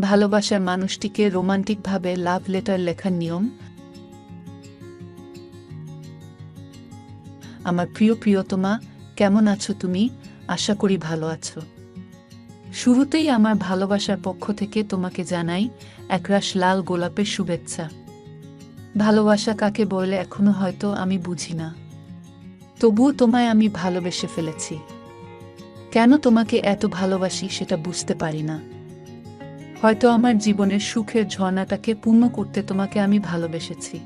ভালোবাসার মানুষটিকে রোমান্টিকভাবে love letter লেখার নিয়ম। আমার প্রিয় প্রিয়তমা, কেমন আছো তুমি? আশা করি ভালো আছো। শুরুতেই আমার ভালোবাসার পক্ষ থেকে তোমাকে জানাই একরাশ লাল গোলাপের শুভেচ্ছা। ভালোবাসা কাকে বলে এখনও হয়তো আমি বুঝি না। তবুও তোমায় আমি ভালোবেসে ফেলেছি। কেন তোমাকে এত ভালোবাসি সেটা বুঝতে পারি না। হয়তো আমার জীবনের সুখের ঝর্ণাটাকে পূর্ণ করতে তোমাকে আমি ভালোবেসেছি।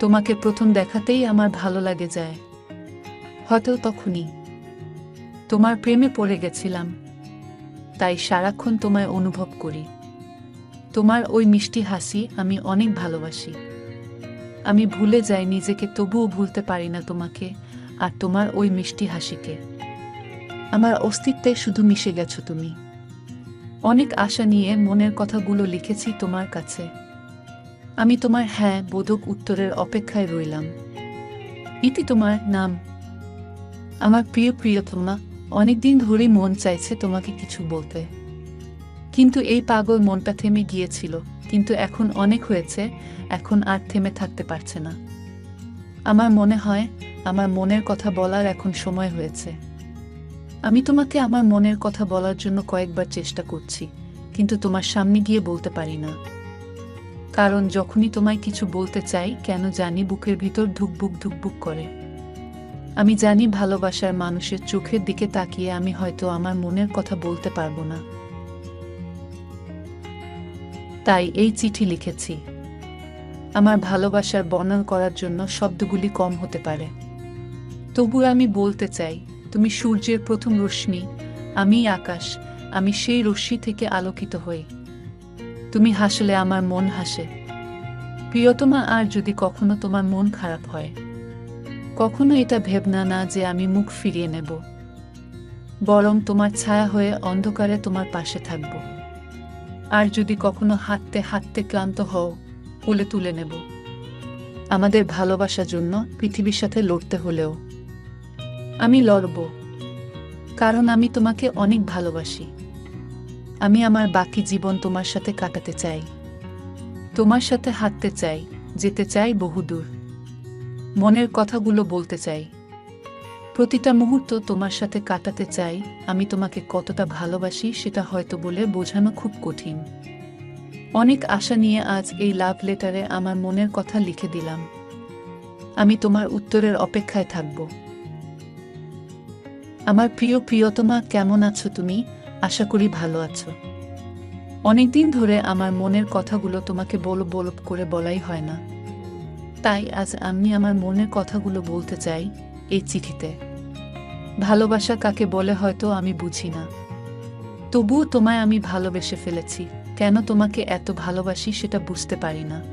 তোমাকে প্রথম দেখাতেই আমার ভালো লাগে যায়। হয়তো তখনই। তোমার প্রেমে পড়ে গেছিলাম। তাই সারাক্ষণ তোমায় অনুভব করি। তোমার ওই মিষ্টি হাসি আমি অনেক ভালোবাসি। আমি ভুলে যাই নিজেকে, তবুও ভুলতে পারি না তোমাকে আর তোমার ওই মিষ্টি হাসিকে। আমার অস্তিত্বে শুধু মিশে গেছো তুমি। অনেক আশা নিয়ে মনের কথাগুলো লিখেছি তোমার কাছে। আমি তোমার হ্যাঁ বোধক উত্তরের অপেক্ষায় রইলাম। ইতি তোমার নাম। আমার প্রিয় প্রিয়তমা, অনেকদিন ধরেই মন চাইছে তোমাকে কিছু বলতে। কিন্তু এই পাগল মনটা থেমে গিয়েছিল, কিন্তু এখন অনেক হয়েছে, এখন আর থেমে থাকতে পারছে না। আমার মনে হয়, আমার মনের কথা বলার এখন সময় হয়েছে। আমি তোমাকে আমার মনের কথা বলার জন্য কয়েকবার চেষ্টা করছি, কিন্তু তোমার সামনে গিয়ে বলতে পারি না। কারণ যখনই তোমায় কিছু বলতে চাই, কেন জানি বুকের ভিতর ধুকবুক ধুকবুক করে। আমি জানি ভালোবাসার মানুষের চোখের দিকে তাকিয়ে আমি হয়তো আমার মনের কথা বলতে পারব না। তাই এই চিঠি লিখেছি। আমার ভালোবাসার বর্ণন করার জন্য শব্দগুলি কম হতে পারে। তবু আমি বলতে চাই তুমি সূর্যের প্রথম রশ্মি, আমি আকাশ, আমি সেই রশ্মি থেকে আলোকিত হই। তুমি হাসলে আমার মন হাসে। প্রিয়তমা, আর যদি কখনো তোমার মন খারাপ হয়, কখনো এটা ভেবনা না যে আমি মুখ ফিরিয়ে নেব। বরং তোমার ছায়া হয়ে অন্ধকারে তোমার পাশে থাকব। আর যদি কখনো হাঁটতে হাঁটতে ক্লান্ত হও, কোলে তুলে নেব। আমাদের ভালোবাসার জন্য পৃথিবীর সাথে লড়তে হলেও আমি লড়ব। কারণ আমি তোমাকে অনেক ভালোবাসি। আমি আমার বাকি জীবন তোমার সাথে কাটাতে চাই। তোমার সাথে হাঁটতে চাই, যেতে চাই বহুদূর। মনের কথাগুলো বলতে চাই। প্রতিটা মুহূর্ত তোমার সাথে কাটাতে চাই, আমি তোমাকে কতটা ভালোবাসি সেটা হয়তো বলে বোঝানো খুব কঠিন। অনেক আশা নিয়ে আজ এই লাভ লেটারে আমার মনের কথা লিখে দিলাম। আমি তোমার উত্তরের অপেক্ষায় থাকব। আমার প্রিয় প্রিয়তমা, কেমন আছো তুমি? আশা করি ভালো আছো। অনেকদিন ধরে আমার মনের কথাগুলো তোমাকে বলো বলব করে বলাই হয় না। তাই আজ আমি আমার মনের কথাগুলো বলতে চাই এই চিঠিতে। ভালোবাসা কাকে বলে হয়তো আমি বুঝি না। তবুও তোমায় আমি ভালোবেসে ফেলেছি। কেন তোমাকে এত ভালোবাসি সেটা বুঝতে পারি না।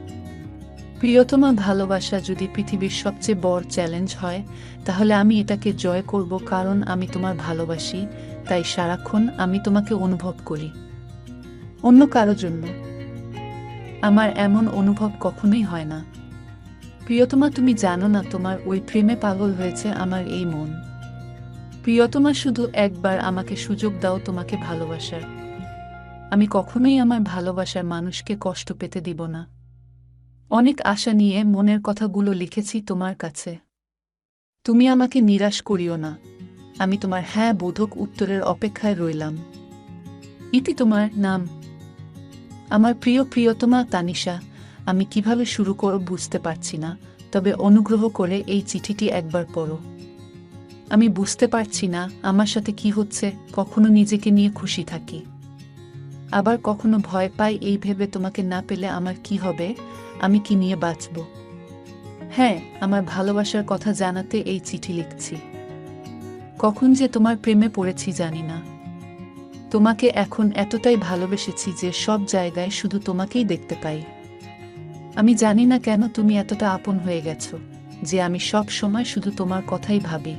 প্রিয়তমা ভালোবাসা যদি পৃথিবীর সবচেয়ে বড় চ্যালেঞ্জ হয়, তাহলে আমি এটাকে জয় করব কারণ আমি তোমার ভালোবাসি, তাই সারাক্ষণ আমি তোমাকে অনুভব করি। অন্য কারও জন্য। আমার এমন অনুভব কখনোই হয় না। প্রিয়তমা, তুমি জানো না তোমার ওই প্রেমে পাগল হয়েছে আমার এই মন। প্রিয়তমা, শুধু একবার আমাকে সুযোগ দাও তোমাকে ভালোবাসার। আমি কখনোই আমার ভালোবাসার মানুষকে কষ্ট পেতে দিব না। অনেক আশা নিয়ে মনের কথাগুলো লিখেছি তোমার কাছে। তুমি আমাকে নিরাশ করিও না। আমি তোমার হ্যাঁ বোধক উত্তরের অপেক্ষায় রইলাম। ইতি তোমার নাম। আমার প্রিয় প্রিয়তমা তানিশা আমি কীভাবে শুরু করব বুঝতে পারছি না, তবে অনুগ্রহ করে এই চিঠিটি একবার পড়ো। আমি বুঝতে পারছি না আমার সাথে কি হচ্ছে, কখনো নিজেকে নিয়ে খুশি থাকি। আবার কখনো ভয় পাই এই ভেবে তোমাকে না পেলে আমার কি হবে? আমি কি নিয়ে বাঁচব? হ্যাঁ আমার ভালোবাসার কথা জানাতে এই চিঠি লিখছি। কখন যে তোমার প্রেমে পড়েছি জানি না। তোমাকে এখন এতটাই ভালোবেসেছি যে সব জায়গায় শুধু তোমাকেই দেখতে পাই। আমি জানি না কেন তুমি এতটা আপন হয়ে গেছো, যে আমি সব সময় শুধু তোমার কথাই ভাবি।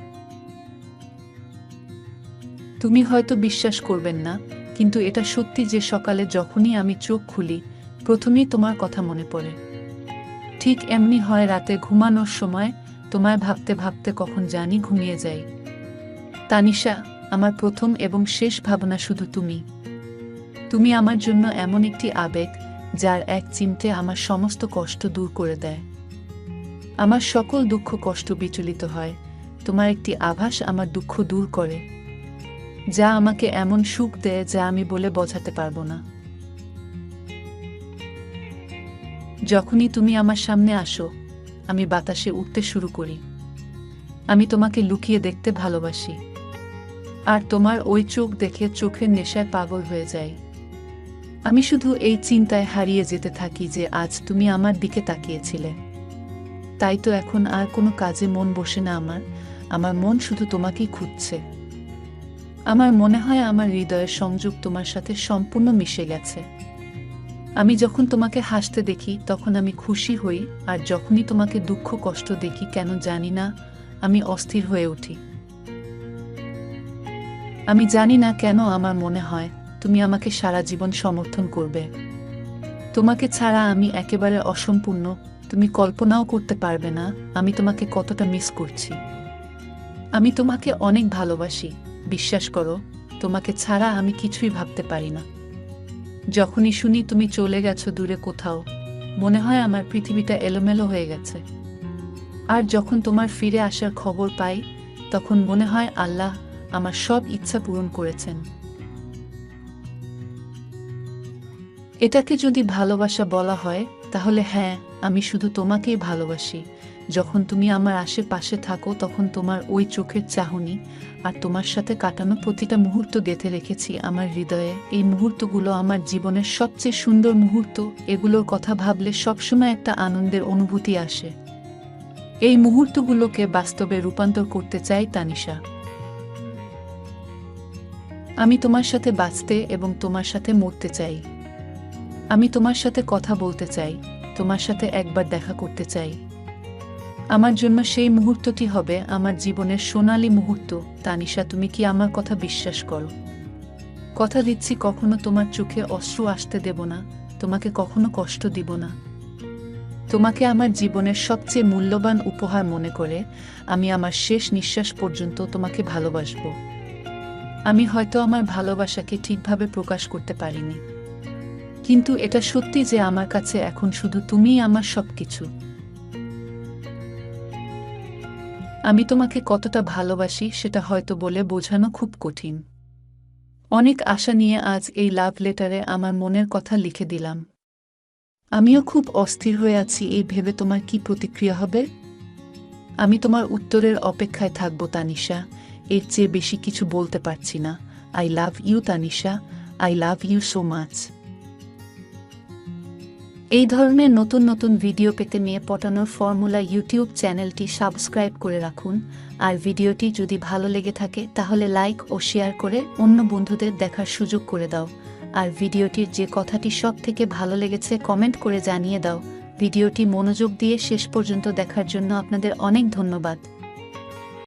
তুমি হয়তো বিশ্বাস করবেন না, কিন্তু এটা সত্যি যে সকালে যখনই আমি চোখ খুলি, প্রথমেই তোমার কথা মনে পড়ে। ঠিক এমনি হয় রাতে ঘুমানোর সময় তোমায় ভাবতে ভাবতে কখন জানি ঘুমিয়ে যাই। তানিশা, আমার প্রথম এবং শেষ ভাবনা শুধু তুমি। তুমি আমার জন্য এমন একটি আবেগ যার এক চিমটে আমার সমস্ত কষ্ট দূর করে দেয়। আমার সকল দুঃখ কষ্ট বিচলিত হয়। তোমার একটি আভাস আমার দুঃখ দূর করে, যা আমাকে এমন সুখ দেয় যা আমি বলে বোঝাতে পারব না। যখনই তুমি আমার সামনে আসো, আমি বাতাসে উঠতে শুরু করি। আমি তোমাকে লুকিয়ে দেখতে ভালোবাসি। আর তোমার ওই চোখ দেখে চোখের নেশায় পাগল হয়ে যাই আমি শুধু এই চিন্তায় হারিয়ে যেতে থাকি যে আজ তুমি আমার দিকে তাকিয়েছিলে। তাই তো এখন আর কোনো কাজে মন বসে না আমার। আমার মন শুধু তোমাকেই খুঁজছে। আমার মনে হয় আমার হৃদয়ের সংযোগ তোমার সাথে সম্পূর্ণ মিশে গেছে। আমি যখন তোমাকে হাসতে দেখি, তখন আমি খুশি হই, আর যখনই তোমাকে দুঃখ কষ্ট দেখি, কেন জানি না, আমি অস্থির হয়ে উঠি। আমি জানি না কেন আমার মনে হয়, তুমি আমাকে সারা জীবন সমর্থন করবে। তোমাকে ছাড়া আমি একেবারে অসম্পূর্ণ, তুমি কল্পনাও করতে পারবে না, আমি তোমাকে কতটা মিস করছি। আমি তোমাকে অনেক ভালোবাসি, বিশ্বাস করো, তোমাকে ছাড়া আমি কিছুই ভাবতে পারি না। যখনই শুনি তুমি চলে গেছো দূরে কোথাও, মনে হয় আমার পৃথিবীটা এলোমেলো হয়ে গেছে। আর যখন তোমার ফিরে আসার খবর পাই, তখন মনে হয় আল্লাহ আমার সব ইচ্ছা পূরণ করেছেন। এটাকে যদি ভালোবাসা বলা হয় তাহলে হ্যাঁ আমি শুধু তোমাকেই ভালোবাসি। যখন তুমি আমার আশেপাশে থাকো, তখন তোমার ওই চোখের চাহনি আর তোমার সাথে কাটানো প্রতিটা মুহূর্ত গেঁথে রেখেছি আমার হৃদয়ে। এই মুহূর্তগুলো আমার জীবনের সবচেয়ে সুন্দর মুহূর্ত। এগুলোর কথা ভাবলে সবসময় একটা আনন্দের অনুভূতি আসে। এই মুহূর্তগুলোকে বাস্তবে রূপান্তর করতে চাই তানিশা। আমি তোমার সাথে বাঁচতে এবং তোমার সাথে মরতে চাই। আমি তোমার সাথে কথা বলতে চাই, তোমার সাথে একবার দেখা করতে চাই। আমার জন্য সেই মুহূর্তটি হবে আমার জীবনের সোনালি মুহূর্ত। তানিশা, তুমি কি আমার কথা বিশ্বাস করো? কথা দিচ্ছি কখনো তোমার চোখে অশ্রু আসতে দেব না, তোমাকে কখনো কষ্ট দিব না। তোমাকে আমার জীবনের সবচেয়ে মূল্যবান উপহার মনে করে আমি আমার শেষ নিঃশ্বাস পর্যন্ত তোমাকে ভালোবাসব। আমি হয়তো আমার ভালোবাসাকে ঠিকভাবে প্রকাশ করতে পারিনি। কিন্তু এটা সত্যি যে আমার কাছে এখন শুধু তুমিই আমার সবকিছু। আমি তোমাকে কতটা ভালোবাসি সেটা হয়তো বলে বোঝানো খুব কঠিন। অনেক আশা নিয়ে আজ এই লাভ লেটারে আমার মনের কথা লিখে দিলাম। আমিও খুব অস্থির হয়ে আছি, এই ভেবে তোমার কি প্রতিক্রিয়া হবে? আমি তোমার উত্তরের অপেক্ষায় থাকব, তানিশা। এর চেয়ে বেশি কিছু বলতে পারছি না। I love you Tanisha. I love you so much এই ধরনের নতুন নতুন ভিডিও পেতে মেয়ে পটানোর ফর্মুলা ইউটিউব চ্যানেলটি সাবস্ক্রাইব করে রাখুন। আর ভিডিওটি যদি ভালো লেগে থাকে, তাহলে লাইক ও শেয়ার করে অন্য বন্ধুদের দেখার সুযোগ করে দাও। আর ভিডিওটির যে কথাটি সব থেকে ভালো লেগেছে কমেন্ট করে জানিয়ে দাও। ভিডিওটি মনোযোগ দিয়ে শেষ পর্যন্ত দেখার জন্য আপনাদের অনেক ধন্যবাদ।